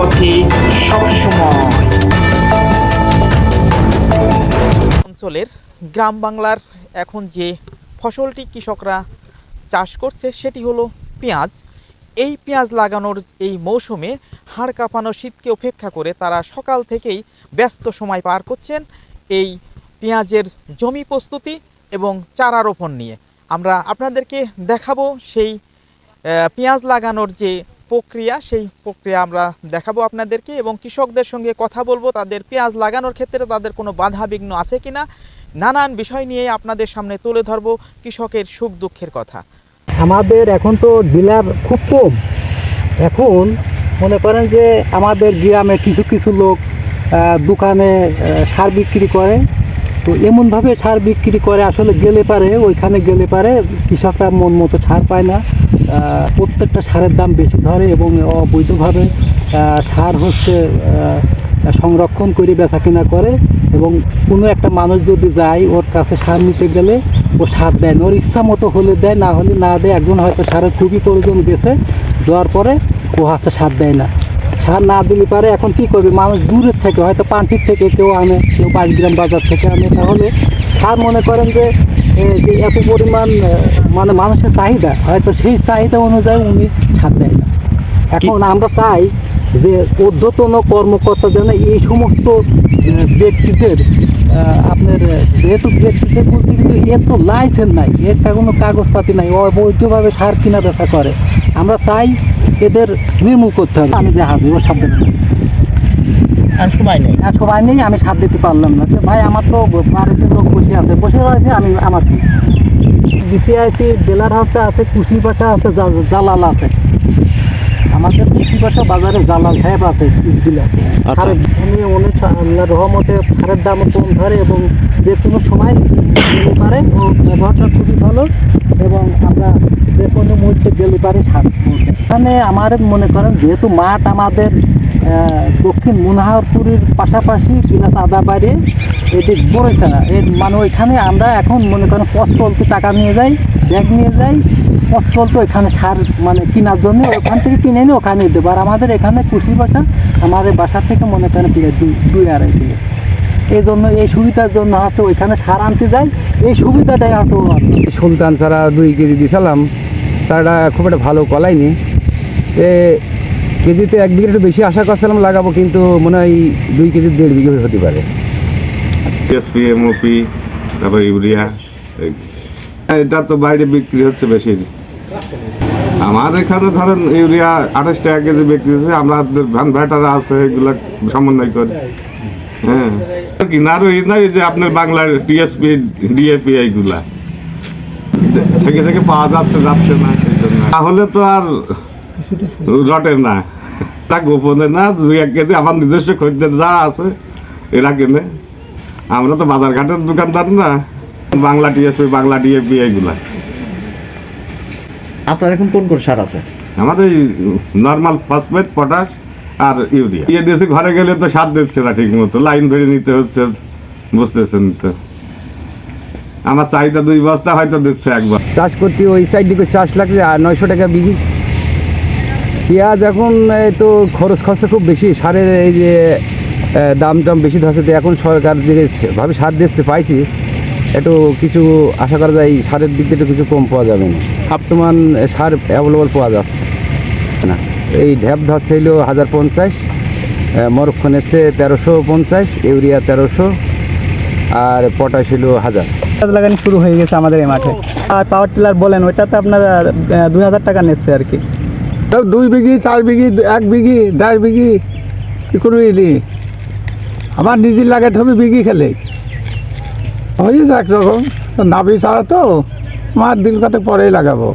পথে সবসময় অঞ্চলের গ্রাম বাংলার এখন যে ফসলটি কৃষকরা চাষ করছে, সেটি হলো পেঁয়াজ। এই পেঁয়াজ লাগানোর এই মৌসুমে হাড় কাঁপানো শীতকে উপেক্ষা করে তারা সকাল থেকেই ব্যস্ত সময় পার করছেন এই পেঁয়াজের জমি প্রস্তুতি এবং চারা রোপণ নিয়ে। আমরা আপনাদেরকে দেখাবো সেই পেঁয়াজ লাগানোর যে প্রক্রিয়া, সেই প্রক্রিয়া আমরা দেখাবো আপনাদেরকে এবং কৃষকদের সঙ্গে কথা বলব, তাদের পেঁয়াজ লাগানোর ক্ষেত্রে তাদের কোনো বাধা বিঘ্ন আছে কিনা, নানান বিষয় নিয়ে আপনাদের সামনে তুলে ধরবো কৃষকের সুখ দুঃখের কথা। আমাদের এখন তো ডিলার খুব কম। এখন মনে করেন যে আমাদের গ্রামে কিছু কিছু লোক দোকানে সার বিক্রি করে। তো এমনভাবে সার বিক্রি করে আসলে গেলে পারে, ওইখানে গেলে পারে, কৃষকরা মন মতো সার পায় না। প্রত্যেকটা সারের দাম বেশি ধরে এবং অবৈধভাবে সার হচ্ছে সংরক্ষণ করে বেচা কিনা করে এবং কোনো একটা মানুষ যদি যায় ওর কাছে সার নিতে গেলে ও সার দেয় ওর ইচ্ছা মতো হলে দেয়, না হলে না দেয়। একজন হয়তো সারের খুবই প্রয়োজন গেছে, দেওয়ার পরে ও হচ্ছে সার দেয় না। সার না দিলে পারে এখন কি করবে? মানুষ দূরের থেকে, হয়তো পান্টির থেকে কেউ আনে, কেউ পাঁচ গ্রাম বাজার থেকে আনে। তাহলে সার মনে করেন যে এত পরিমাণ মানে মানুষের চাহিদা হয়তো সেই চাহিদা অনুযায়ী উনি সার দেয় না। এখন আমরা চাই যে ঊর্ধ্বতন কর্মকর্তা যেন এই সমস্ত ব্যক্তিদের আপনার যেহেতু ব্যক্তিদের বলতে কিন্তু এর তো লাইসেন্স নাই এর কোনো কাগজপাতি নাই অবৈধভাবে সার কিনা বেচা করে আমরা চাই এদের নির্মূল করতে হবে। আমি দেখা দেবো সাবধানে আর সময় নেই। আর সবাই নেই আমি সাথ দিতে পারলাম না। ভাই আমার তো বাড়িতে লোক বসে আছে। বসে রয়েছে আমি আমার কি? বিপিআইসি জেলার হচ্ছে আছে কুশিপাশা আছে জা- জালাল আছে। আমাদের কুশিপাশা বাজারে জালাল সাহেব আছে ডিলার আচ্ছা। উনি অনেক রহমতে সারের দামও কম ধরে এবং যে কোনো সময় গেলে পারে ও ব্যবহারটা খুবই ভালো এবং আমরা যে কোনো মুহূর্তে গেলে পারে সার। এখানে আমার মনে করেন যেহেতু মাঠ আমাদের দক্ষিণ মুনাহারপুরের পাশাপাশি বিলাস আদাবাড়ি এটি পড়েছে না এর মানে ওইখানে আমরা এখন মনে করেন পথ চলতে টাকা নিয়ে যাই, ব্যাগ নিয়ে যাই, পথ চলতে ওইখানে সার মানে কেনার জন্য ওখান থেকে কিনে নিয়ে ওখানে দেবো আর আমাদের এখানে কুশি বাসা আমাদের বাসা থেকে মনে করেন দুই আড়াই কিলো এই জন্য এই সুবিধার জন্য হচ্ছে ওইখানে সার আনতে যাই। এই সুবিধাটাই আছে সুলতান ছাড়া দুই কেজি দিয়েছিলাম চারাটা খুব একটা ভালো কলাইনি। এ কেজিতে এক বিঘে একটু বেশি আশা করছিলাম লাগাবো, কিন্তু মনে হয় দুই কেজি, দেড় বিঘে হতে পারে। এসপি এমওপি তারপর ইউরিয়া এটা তো বাইরে বিক্রি হচ্ছে বেশি। আমার এখানে ধরেন ইউরিয়া আঠাশ টাকা কেজি বিক্রি হচ্ছে আমাদের ভ্যান ভ্যাটারা আছে, এগুলো সমন্বয় করে। হ্যাঁ। কিনারও এই নয় যে আপনার বাংলার টিএসপি, ডিএপি এইগুলা। থেকে থেকে পাওয়া যাচ্ছে যাচ্ছে না তাহলে তো আর রটে না। তা গোপনে না দুই এক কেজি আমার নিজস্ব খরিদ্দার যা আছে এরা কেনে। আমরা তো বাজার ঘাটের দোকানদার না। বাংলা টিএসপি বাংলা ডিএপি এইগুলা। আপনার এখন কোন কোন সার আছে? আমাদের নর্মাল ফসফেট পটাশ আর ইউরিয়া। ইয়ে দিয়েছে ঘরে গেলে তো সার দিচ্ছে না ঠিক মতো লাইন ধরে নিতে হচ্ছে বুঝতেছেন তো। আমার চাহিদা দুই বস্তা হয়তো দিচ্ছে একবার। চাষ করতে ওই চার দিকে চাষ লাগছে আর নয়শো টাকা বিঘি। পেঁয়াজ এখন এই তো খরচ খরচা খুব বেশি, সারের এই যে দাম টাম বেশি ধরছে তো এখন সরকার যে ভাবে সার দিচ্ছে, পাইছি। একটু কিছু আশা করা যায় সারের দিক একটু কিছু কম পাওয়া যাবে না। বর্তমান সার অ্যাভেলেবল পাওয়া যাচ্ছে না। এই ঢ্যাপ ধরছে হলো হাজার পঞ্চাশ মরক্ষণ এসছে তেরোশো পঞ্চাশ, ইউরিয়া তেরোশো, আর পটাশ হলো হাজার। গাছ লাগানো শুরু হয়ে গেছে আমাদের এই মাঠে। আর পাওয়ার টিলার বলেন, ওইটাতে আপনারা দুই হাজার টাকা নিচ্ছে আর কি। তাও দুই বিঘি, চার বিঘি, এক বিঘি, দেড় বিঘি কোনো করবি নেই আমার নিজের লাগে হবে বিঘি খেলে। হয়ে হয়েছে একরকম না ছাড়া তো আমার দিন কত পরেই লাগাবো।